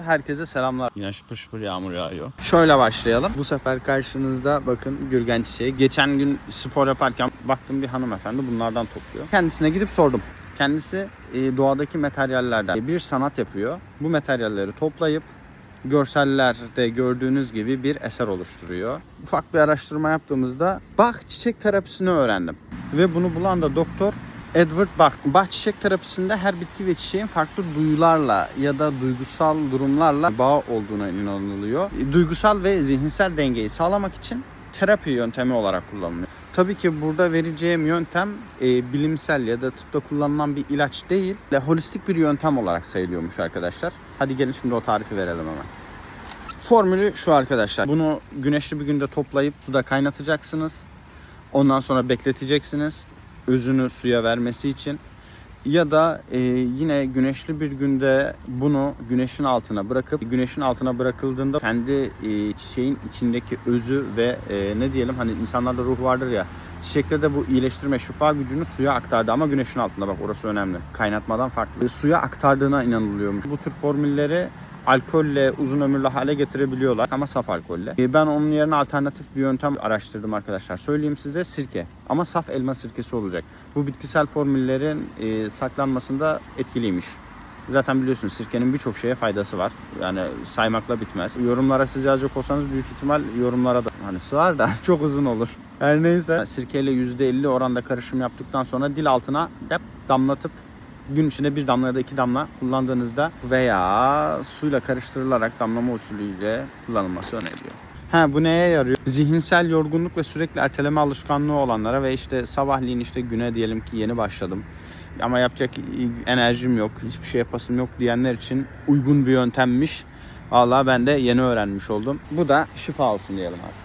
Herkese selamlar. Yine şıpır şıpır yağmur yağıyor. Şöyle başlayalım. Bu sefer karşınızda bakın gürgen çiçeği. Geçen gün spor yaparken baktım bir hanımefendi bunlardan topluyor. Kendisine gidip sordum. Kendisi e, doğadaki materyallerden bir sanat yapıyor. Bu materyalleri toplayıp görsellerde gördüğünüz gibi bir eser oluşturuyor. Ufak bir araştırma yaptığımızda Bach çiçek terapisini öğrendim. Ve bunu bulan da doktor Edward Bach. Bach çiçek terapisinde her bitki ve çiçeğin farklı duyularla ya da duygusal durumlarla bağ olduğuna inanılıyor. Duygusal ve zihinsel dengeyi sağlamak için terapi yöntemi olarak kullanılıyor. Tabii ki burada vereceğim yöntem e, bilimsel ya da tıpta kullanılan bir ilaç değil de holistik bir yöntem olarak sayılıyormuş arkadaşlar. Hadi gelin şimdi o tarifi verelim hemen. Formülü şu arkadaşlar. Bunu güneşli bir günde toplayıp suda kaynatacaksınız. Ondan sonra bekleteceksiniz. Özünü suya vermesi için. Ya da e, yine güneşli bir günde bunu güneşin altına bırakıp güneşin altına bırakıldığında kendi e, çiçeğin içindeki özü ve e, ne diyelim hani insanlarda ruh vardır ya çiçekte de bu iyileştirme şifa gücünü suya aktardı ama güneşin altında bak orası önemli. Kaynatmadan farklı. E, suya aktardığına inanılıyormuş. Bu tür formülleri alkolle uzun ömürlü hale getirebiliyorlar ama saf alkolle. E, Ben onun yerine alternatif bir yöntem araştırdım arkadaşlar. Söyleyeyim size sirke ama saf elma sirkesi olacak. Bu bitkisel formüllerin e, saklanmasında etkiliymiş. Zaten biliyorsunuz sirkenin birçok şeye faydası var. Yani saymakla bitmez. Yorumlara siz yazacak olsanız büyük ihtimal yorumlara da hani sığar da çok uzun olur. Her neyse sirkeyle %50 oranda karışım yaptıktan sonra dil altına dep damlatıp gün içinde bir damla ya da iki damla kullandığınızda veya suyla karıştırılarak damlama usulüyle kullanılması öneriliyor. Ha bu neye yarıyor? Zihinsel yorgunluk ve sürekli erteleme alışkanlığı olanlara ve işte sabahleyin işte güne diyelim ki yeni başladım ama yapacak enerjim yok, hiçbir şey yapasım yok diyenler için uygun bir yöntemmiş. Vallahi ben de yeni öğrenmiş oldum. Bu da şifa olsun diyelim abi.